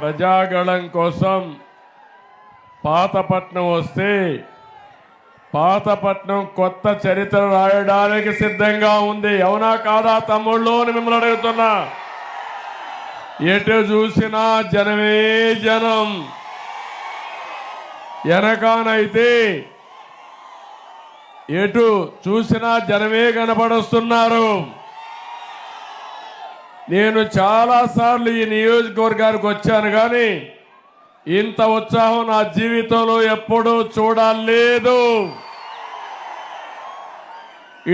ప్రజాగళం కోసం పాతపట్నం వస్తే పాతపట్నం కొత్త చరిత్ర రాయడానికి సిద్ధంగా ఉంది. అవునా కాదా తమ్ముళ్ళు అని మిమ్మల్ని అడుగుతున్నా. ఎటు చూసినా జనమే జనం. వెనకానైతే ఎటు చూసినా జనమే కనపడొస్తున్నారు. నేను చాలాసార్లు ఈ నియోజకవర్గానికి వచ్చాను కానీ ఇంత ఉత్సాహం నా జీవితంలో ఎప్పుడూ చూడలేదు.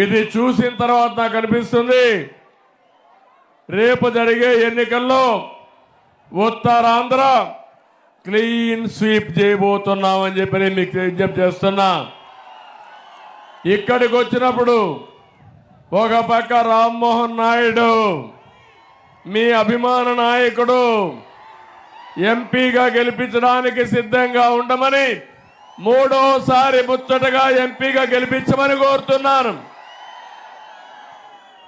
ఇది చూసిన తర్వాత నాకు అనిపిస్తుంది రేపు జరిగే ఎన్నికల్లో ఉత్తరాంధ్ర క్లీన్ స్వీప్ చేయబోతున్నామని చెప్పి నేను మీకు విజ్ఞప్తి చేస్తున్నా. ఇక్కడికి వచ్చినప్పుడు ఒక పక్క రామ్మోహన్ నాయుడు మీ అభిమాన నాయకుడు ఎంపీగా గెలిపించడానికి సిద్ధంగా ఉండమని మూడోసారి ముచ్చటగా ఎంపీగా గెలిపించమని కోరుతున్నాను.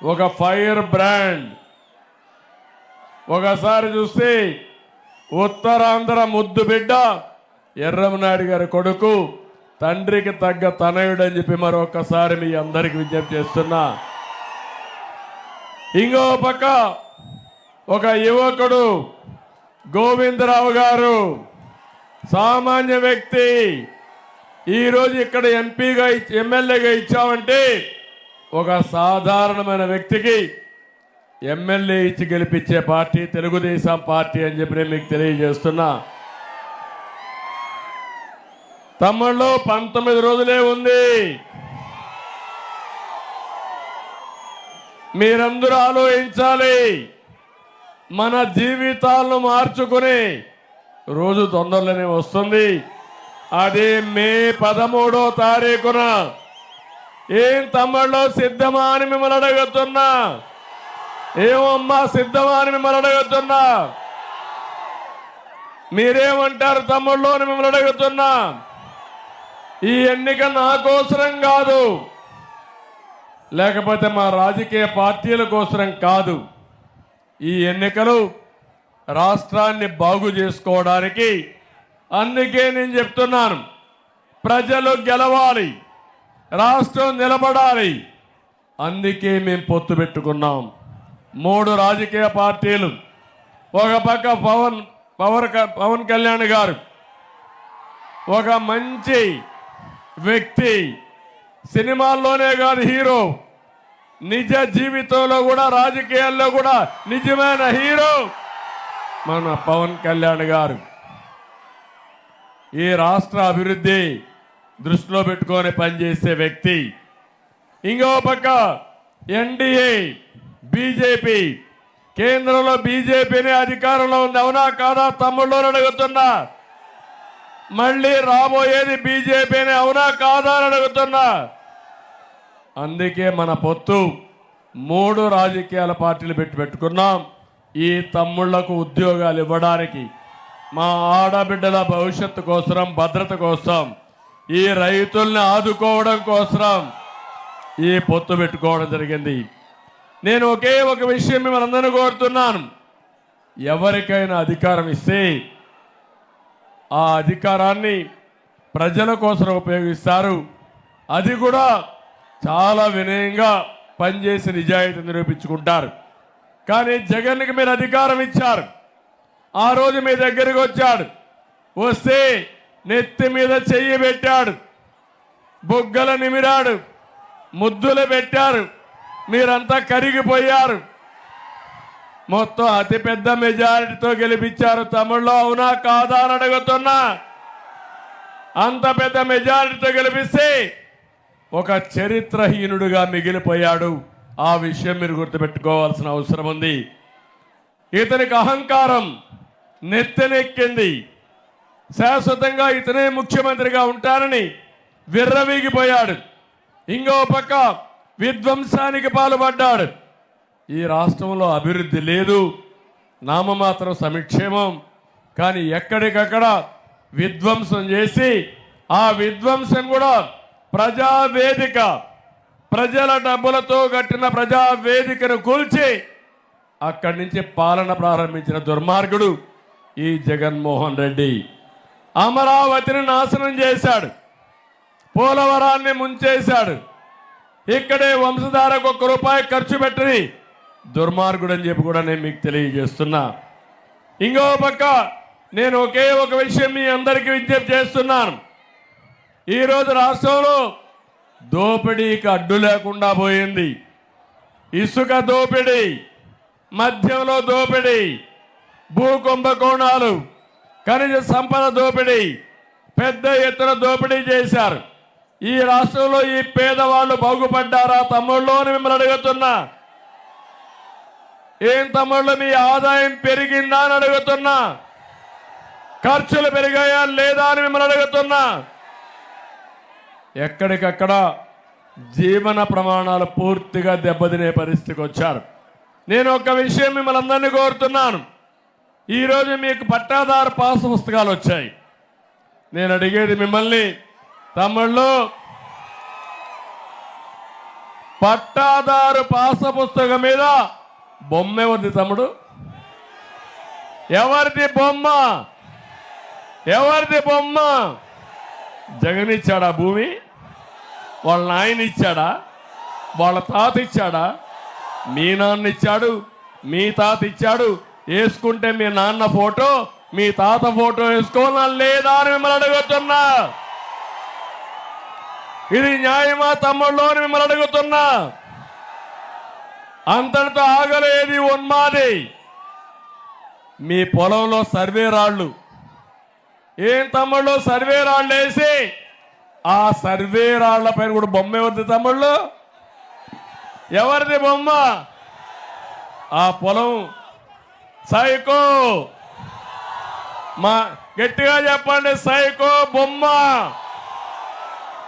ఒక ఫైర్ బ్రాండ్. ఒకసారి చూస్తే ఉత్తరాంధ్ర ముద్దు బిడ్డ ఎర్రమనాయుడు గారి కొడుకు తండ్రికి తగ్గ తనయుడు అని చెప్పి మరొకసారి మీ అందరికి విజ్ఞప్తి చేస్తున్నా. ఇంకో పక్క ఒక యువకుడు గోవిందరావు గారు సామాన్య వ్యక్తి ఈరోజు ఇక్కడ ఎంపీగా ఎమ్మెల్యేగా ఇచ్చామంటే ఒక సాధారణమైన వ్యక్తికి ఎమ్మెల్యే ఇచ్చి గెలిపించే పార్టీ తెలుగుదేశం పార్టీ అని చెప్పి నేను మీకు తెలియజేస్తున్నా. తమ్ముళ్ళు పంతొమ్మిది రోజులే ఉంది. మీరందరూ ఆలోచించాలి. మన జీవితాలను మార్చుకుని రోజు తొందరలోనే వస్తుంది. అది మే పదమూడో తారీఖున ఏం తమ్ముళ్ళు సిద్ధమా అని మిమ్మల్ని అడుగుతున్నా? ఏమమ్మా సిద్ధమా అని మిమ్మల్ని అడుగుతున్నా? మీరేమంటారు తమ్ముళ్ళు అని మిమ్మల్ని అడుగుతున్నా? ఈ ఎన్నిక నా కోసరం కాదు. లేకపోతే మా రాజకీయ పార్టీల కోసరం కాదు. ఈ ఎన్నికలు రాష్ట్రాన్ని బాగు చేసుకోవడానికి అందుకే నేను చెప్తున్నాను. ప్రజలు గెలవాలి రాష్ట్రం నిలబడాలి. అందుకే మేము పొత్తు పెట్టుకున్నాం. మూడు రాజకీయ పార్టీలు. ఒక పక్క పవన్ పవన్ క- పవన్ కళ్యాణ్ గారు. ఒక మంచి వ్యక్తి. సినిమాల్లోనే కాదు హీరో. నిజ జీవితంలో కూడా రాజకీయాల్లో కూడా నిజమైన హీరో మన పవన్ కళ్యాణ్ గారు. ఈ రాష్ట్ర అభివృద్ధి దృష్టిలో పెట్టుకొని పనిచేసే వ్యక్తి. ఇంకో పక్క ఎన్డీఏ బీజేపీ. కేంద్రంలో బీజేపీని అధికారంలో ఉంది అవునా కాదా తమ్ముళ్ళు అడుగుతున్నా. మళ్ళీ రాబోయేది బీజేపీని అవునా కాదా అని అడుగుతున్నా. అందుకే మన పొత్తు మూడు రాజకీయాల పార్టీలు పెట్టి పెట్టుకున్నాం. ఈ తమ్ముళ్ళకు ఉద్యోగాలు ఇవ్వడానికి మా ఆడబిడ్డల భవిష్యత్తు కోసం భద్రత కోసం ఈ రైతుల్ని ఆదుకోవడం కోసం ఈ పొత్తు పెట్టుకోవడం జరిగింది. నేను ఒకే ఒక విషయం మిమ్మల్ని అందరినీ కోరుతున్నాను. ఎవరికైనా అధికారం ఇస్తే ఆ అధికారాన్ని ప్రజల కోసం ఉపయోగిస్తారు. అది కూడా చాలా వినయంగా పనిచేసి నిజాయితీ నిరూపించుకుంటారు. కానీ జగన్కి మీరు అధికారం ఇచ్చారు. ఆ రోజు మీ దగ్గరికి వచ్చాడు. వస్తే నెత్తి మీద చెయ్యి పెట్టాడు. బొగ్గల నిమిరాడు. ముద్దులు పెట్టారు. మీరంతా కరిగిపోయారు. మొత్తం అతిపెద్ద మెజారిటీతో గెలిపించారు తమిళ్ళో అవునా కాదా అని అడుగుతున్నా. అంత పెద్ద మెజారిటీతో గెలిపిస్తే ఒక చరిత్రహీనుడుగా మిగిలిపోయాడు. ఆ విషయం మీరు గుర్తుపెట్టుకోవాల్సిన అవసరం ఉంది. ఇతనికి అహంకారం నెత్తెనెక్కింది. శాశ్వతంగా ఇతనే ముఖ్యమంత్రిగా ఉంటారని విర్రవీగిపోయాడు. ఇంకో పక్క విధ్వంసానికి పాల్పడ్డాడు. ఈ రాష్ట్రంలో అభివృద్ధి లేదు. నామమాత్రం సమిక్షేమం. కానీ ఎక్కడికక్కడ విధ్వంసం చేసి ఆ విధ్వంసం కూడా ప్రజావేదిక ప్రజల డబ్బులతో కట్టిన ప్రజావేదికను కూల్చి అక్కడి నుంచి పాలన ప్రారంభించిన దుర్మార్గుడు ఈ జగన్మోహన్ రెడ్డి. అమరావతిని నాశనం చేశాడు. పోలవరాన్ని ముంచేశాడు. ఇక్కడే వంశధారకు ఒక్క రూపాయి ఖర్చు పెట్టని దుర్మార్గుడు అని చెప్పి కూడా నేను మీకు తెలియజేస్తున్నా. ఇంకో పక్క నేను ఒకే ఒక విషయం మీ అందరికీ విజ్ఞప్తి చేస్తున్నాను. ఈరోజు రాష్ట్రంలో దోపిడీకి అడ్డు లేకుండా పోయింది. ఇసుక దోపిడీ మద్యంలో దోపిడీ భూ కుంభకోణాలు ఖనిజ సంపద దోపిడీ పెద్ద ఎత్తున దోపిడీ చేశారు. ఈ రాష్ట్రంలో ఈ పేదవాళ్ళు బాగుపడ్డారా తమ్ముళ్ళు అని మిమ్మల్ని అడుగుతున్నా. ఏం తమ్ముళ్ళు మీ ఆదాయం పెరిగిందా అని అడుగుతున్నా. ఖర్చులు పెరిగాయా లేదా అని మిమ్మల్ని అడుగుతున్నా. ఎక్కడికక్కడ జీవన ప్రమాణాలు పూర్తిగా దెబ్బతినే పరిస్థితికి వచ్చారు. నేను ఒక విషయం మిమ్మల్ని అందరినీ కోరుతున్నాను. ఈరోజు మీకు పట్టాదారు పాస్ పుస్తకాలు వచ్చాయి. నేను అడిగేది మిమ్మల్ని తమ్ముళ్ళు పట్టాదారు పాస పుస్తకం మీద బొమ్మ ఎవరిది తమ్ముడు? ఎవరిది బొమ్మ? ఎవరిది బొమ్మ? జగన్ ఇచ్చాడా భూమి? వాళ్ళ నాయన ఇచ్చాడా? వాళ్ళ తాత ఇచ్చాడా? మీ నాన్న ఇచ్చాడు మీ తాత ఇచ్చాడు. వేసుకుంటే మీ నాన్న ఫోటో మీ తాత ఫోటో వేసుకోవాలా లేదా అని మిమ్మల్ని అడుగుతున్నా. ఇది న్యాయమా తమ్ముళ్ళు అని మిమ్మల్ని అడుగుతున్నా. అంతటితో ఆగలేది ఉన్మాది. మీ పొలంలో సర్వే రాళ్ళు. ఏం తమ్ముళ్ళు సర్వే రాళ్ళు వేసి ఆ సర్వే రాళ్ళ పైన కూడా బొమ్మ ఎవరిది తమ్ముళ్ళు? ఎవరిది బొమ్మ? ఆ పొలం. సైకో. మా గట్టిగా చెప్పండి సైకో బొమ్మ.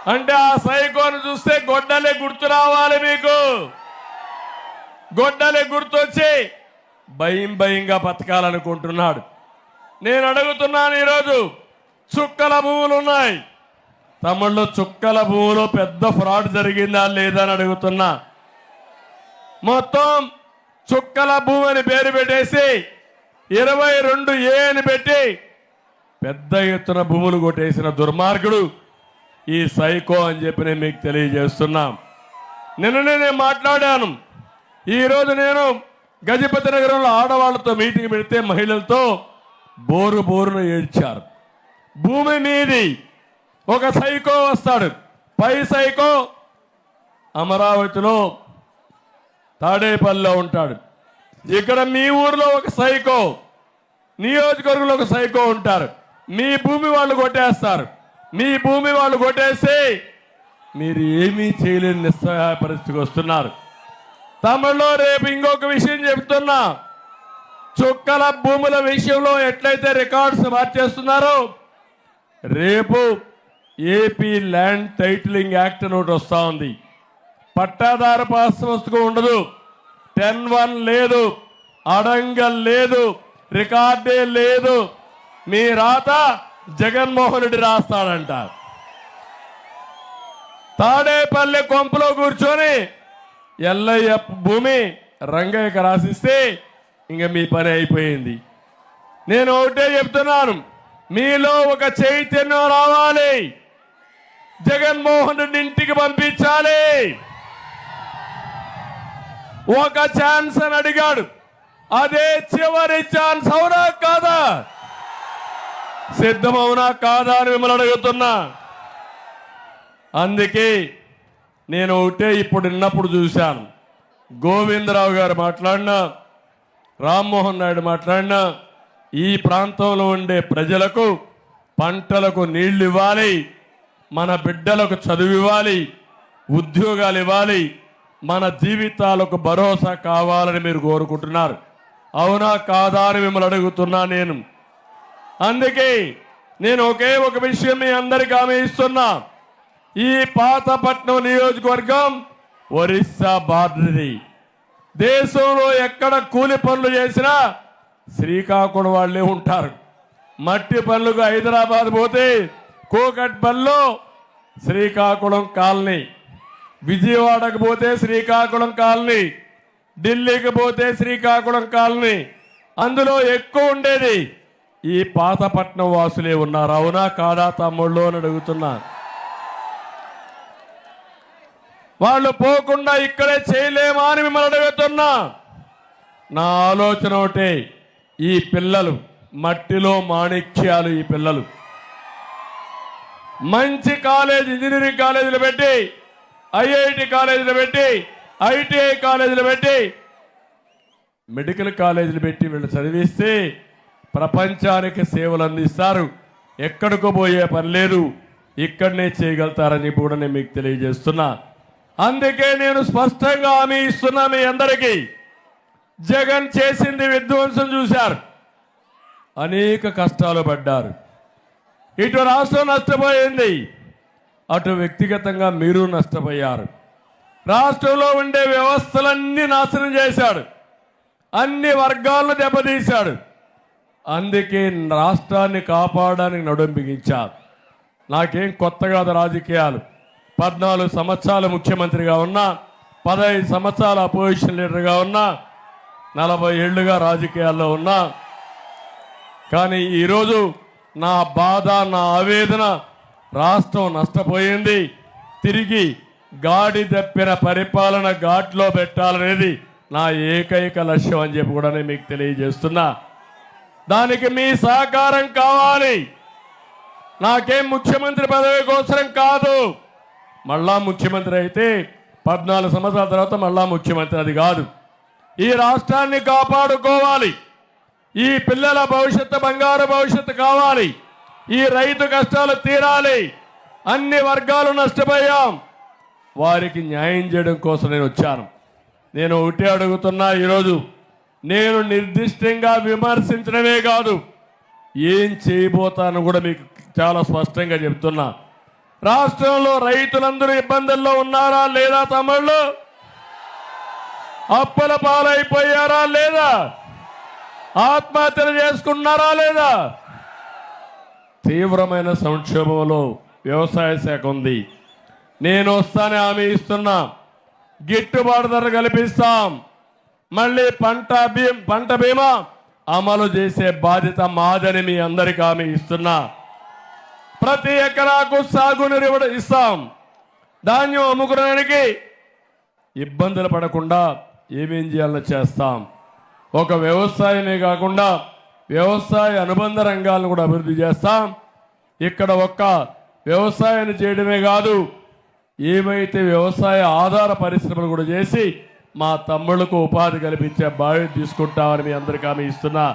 అంటే ఆ సైకోను చూస్తే గొడ్డలే గుర్తు రావాలి మీకు. గొడ్డలే గుర్తొచ్చి భయం భయంగా బతకాలనుకుంటున్నాడు. నేను అడుగుతున్నాను ఈరోజు చుక్కల భూములు ఉన్నాయి తమ్ముళ్ళు చుక్కల భూములో పెద్ద ఫ్రాడ్ జరిగిందా లేదా అని అడుగుతున్నా. మొత్తం చుక్కల భూమి అని పేరు పెట్టేసి ఇరవై రెండు ఏ అని పెట్టి పెద్ద ఎత్తున భూములు కొట్టేసిన దుర్మార్గుడు ఈ సైకో అని చెప్పి నేను మీకు తెలియజేస్తున్నాం. నిన్ననే నేను మాట్లాడాను. ఈరోజు నేను గజపతి నగరంలో ఆడవాళ్ళతో మీటింగ్ పెడితే మహిళలతో బోరు బోరును ఏడ్చారు. భూమి మీది ఒక సైకో వస్తాడు. పై సైకో అమరావతిలో తాడేపల్లిలో ఉంటాడు. ఇక్కడ మీ ఊర్లో ఒక సైకో నియోజకవర్గంలో ఒక సైకో ఉంటారు. మీ భూమి వాళ్ళు కొట్టేస్తారు. మీ భూమి వాళ్ళు కొట్టేసి మీరు ఏమీ చేయలేని నిస్సహాయ పరిస్థితికి వస్తున్నారు. తమిళలో రేపు ఇంకొక విషయం చెప్తున్నా. చుక్కల భూముల విషయంలో ఎట్లయితే రికార్డ్స్ మార్చేస్తున్నారో రేపు ఏపీ ల్యాండ్ టైటిలింగ్ యాక్ట్ అని ఒకటి ఉంది. పట్టాదార పాస్ ఉండదు. టెన్ వన్ లేదు. అడంగల్ లేదు. రికార్డే లేదు. మీ రాత జగన్మోహన్ రెడ్డి రాస్తాడంట. తాడేపల్లి కొంపలో కూర్చొని ఎల్లయ్య భూమి రంగయ్యకు రాసిస్తే ఇంక మీ పని అయిపోయింది. నేను ఒకటే చెప్తున్నాను. మీలో ఒక చైతన్యం రావాలి. జగన్మోహన్ రెడ్డి ఇంటికి పంపించాలి. ఒక ఛాన్స్ అని అడిగాడు. అదే చివరి ఛాన్స్ అవునా కాదా? సిద్ధమవునా కాదా అని మిమ్మల్ని అడుగుతున్నా. అందుకే నేను ఒకటే ఇప్పుడు నిన్నప్పుడు చూశాను. గోవిందరావు గారు మాట్లాడినా రామ్మోహన్ నాయుడు మాట్లాడినా ఈ ప్రాంతంలో ఉండే ప్రజలకు పంటలకు నీళ్ళు ఇవ్వాలి. మన బిడ్డలకు చదువు ఇవ్వాలి ఉద్యోగాలు ఇవ్వాలి మన జీవితాలకు భరోసా కావాలని మీరు కోరుకుంటున్నారు. అవునా కాదా అని మిమ్మల్ని అడుగుతున్నా నేను. అందుకే నేను ఒకే ఒక విషయం మీ అందరికీ హామీ ఇస్తున్నా. ఈ పాతపట్నం నియోజకవర్గం ఒరిస్సా బార్డర్ది. దేశంలో ఎక్కడ కూలి పనులు చేసినా శ్రీకాకుళం వాళ్ళే ఉంటారు. మట్టి పనులకు హైదరాబాద్ పోతే కోకట్పల్లిలో శ్రీకాకుళం కాలనీ. విజయవాడకు పోతే శ్రీకాకుళం కాలనీ. ఢిల్లీకి పోతే శ్రీకాకుళం కాలనీ. అందులో ఎక్కువ ఉండేది ఈ పాతపట్నం వాసులే ఉన్నారు? అవునా కాదా తమ్ముళ్ళు అని అడుగుతున్నా. వాళ్ళు పోకుండా ఇక్కడే చేయలేమా అని మిమ్మల్ని అడుగుతున్నా. నా ఆలోచన ఒకటే ఈ పిల్లలు మట్టిలో మాణిక్యాలు ఈ పిల్లలు. మంచి కాలేజ్ ఇంజనీరింగ్ కాలేజీలు పెట్టి ఐఐటి కాలేజీలు పెట్టి ఐటీఐ కాలేజీలు పెట్టి మెడికల్ కాలేజీలు పెట్టి వీళ్ళు చదివిస్తే ప్రపంచానికి సేవలు అందిస్తారు. ఎక్కడికో పోయే పని లేదు. ఇక్కడనే చేయగలుగుతారని కూడా నేను మీకు తెలియజేస్తున్నా. అందుకే నేను స్పష్టంగా హామీ ఇస్తున్నా మీ అందరికీ. జగన్ చేసింది విధ్వంసం చూశారు. అనేక కష్టాలు పడ్డారు. ఇటు రాష్ట్రం నష్టపోయింది. అటు వ్యక్తిగతంగా మీరు నష్టపోయారు. రాష్ట్రంలో ఉండే వ్యవస్థలన్నీ నాశనం చేశాడు. అన్ని వర్గాలను దెబ్బతీశాడు. అందుకే రాష్ట్రాన్ని కాపాడడానికి నడుం బిగించారు. నాకేం కొత్త కాదు రాజకీయాలు. పద్నాలుగు సంవత్సరాలు ముఖ్యమంత్రిగా ఉన్నా పదహైదు సంవత్సరాల అపోజిషన్ లీడర్గా ఉన్నా నలభై ఏళ్ళుగా రాజకీయాల్లో ఉన్నా. కానీ ఈరోజు నా బాధ నా ఆవేదన రాష్ట్రం నష్టపోయింది. తిరిగి గాడి తప్పిన పరిపాలన ఘాట్లో పెట్టాలనేది నా ఏకైక లక్ష్యం అని చెప్పి కూడా నేను మీకు తెలియజేస్తున్నా. దానికి మీ సహకారం కావాలి. నాకేం ముఖ్యమంత్రి పదవి కోసం కాదు. మళ్ళా ముఖ్యమంత్రి అయితే పద్నాలుగు సంవత్సరాల తర్వాత మళ్ళా ముఖ్యమంత్రి అది కాదు. ఈ రాష్ట్రాన్ని కాపాడుకోవాలి. ఈ పిల్లల భవిష్యత్తు బంగారు భవిష్యత్తు కావాలి. ఈ రైతు కష్టాలు తీరాలి. అన్ని వర్గాలు నష్టపోయాం. వారికి న్యాయం చేయడం కోసం నేను వచ్చాను. నేను ఒకటే అడుగుతున్నా ఈరోజు నేను నిర్దిష్టంగా విమర్శించడమే కాదు ఏం చేయబోతాను కూడా మీకు చాలా స్పష్టంగా చెప్తున్నా. రాష్ట్రంలో రైతులందరూ ఇబ్బందుల్లో ఉన్నారా లేదా తమిళ్ళు అప్పుల పాలైపోయారా లేదా? ఆత్మహత్యలు చేసుకున్నారా లేదా? తీవ్రమైన సంక్షోభంలో వ్యవసాయ శాఖ ఉంది. నేను వస్తానే హామీ ఇస్తున్నా. గిట్టుబాటు ధర కల్పిస్తాం. మళ్ళీ పంట బీ పంట బీమా అమలు చేసే బాధ్యత మాదని మీ అందరికీ హామీ ఇస్తున్నా. ప్రతి ఎకరాకు సాగునీరు ఇవ్వడం ఇస్తాం. ధాన్యం అమ్ముకునేదానికి ఇబ్బందులు పడకుండా ఏమేం చేయాలో చేస్తాం. ఒక వ్యవసాయమే కాకుండా వ్యవసాయ అనుబంధ రంగాలను కూడా అభివృద్ధి చేస్తాం. ఇక్కడ ఒక్క వ్యవసాయాన్ని చేయడమే కాదు ఏమైతే వ్యవసాయ ఆధార పరిశ్రమలు కూడా చేసి మా తమ్ముళ్ళకు ఉపాధి కల్పించే బాధ్యత తీసుకుంటామని మీ అందరికీ ఆమె ఇస్తున్నా.